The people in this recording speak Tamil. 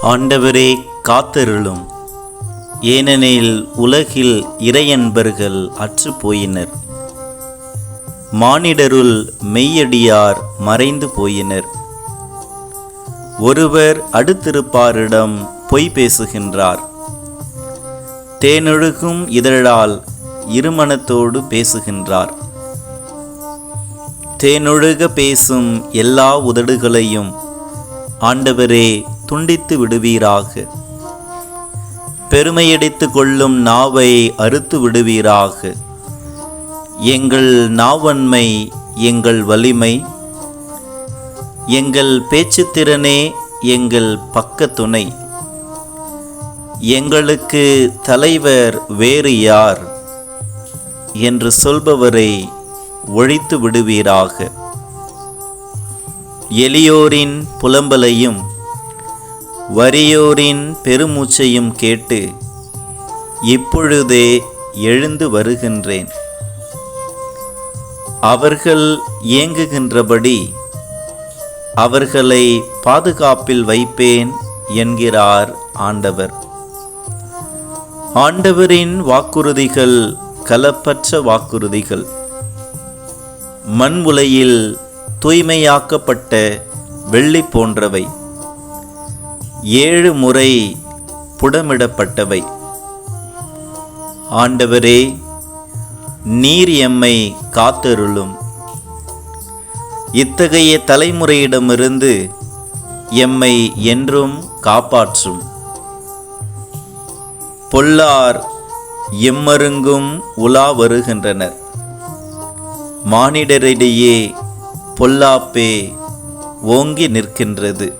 ஆண்டவரே காத்தருளும். ஏனெனில் உலகில் இறையன்பர்கள் அற்று போயினர் மானிடருள் மெய்யடியார் மறைந்து போயினர். ஒருவர் அடுத்திருப்பாரிடம் பொய் பேசுகின்றார். தேனொழுகும் இதழால் இருமனத்தோடு பேசுகின்றார். தேனொழுக பேசும் எல்லா உதடுகளையும் ஆண்டவரே துண்டித்து விடுவீராக. பெருமையடித்து கொள்ளும் நாவை அறுத்து விடுவீராக. எங்கள் நாவன்மை எங்கள் வலிமை எங்கள் பேச்சுத்திறனே எங்கள் பக்க துணை எங்களுக்கு தலைவர் வேறு யார் என்று சொல்பவரை ஒழித்து விடுவீராக. எளியோரின் புலம்பலையும் வறியோரின் பெருமூச்சையும் கேட்டு இப்பொழுதே எழுந்து வருகின்றேன். அவர்கள் ஏங்குகின்றபடி அவர்களை பாதுகாப்பில் வைப்பேன் என்கிறார் ஆண்டவர். ஆண்டவரின் வாக்குறுதிகள் கலப்பற்ற வாக்குறுதிகள். மண் உலையில் தூய்மையாக்கப்பட்ட வெள்ளி போன்றவை. ஏழு முறை புடமிடப்பட்டவை. ஆண்டவரே நீர் எம்மை காத்தருளும். இத்தகைய தலைமுறையிடமிருந்து எம்மை என்றும் காப்பாற்றும். பொல்லார் எம்மருங்கும் உலா வருகின்றனர். மானிடரிடையே பொல்லாப்பே ஓங்கி நிற்கின்றது.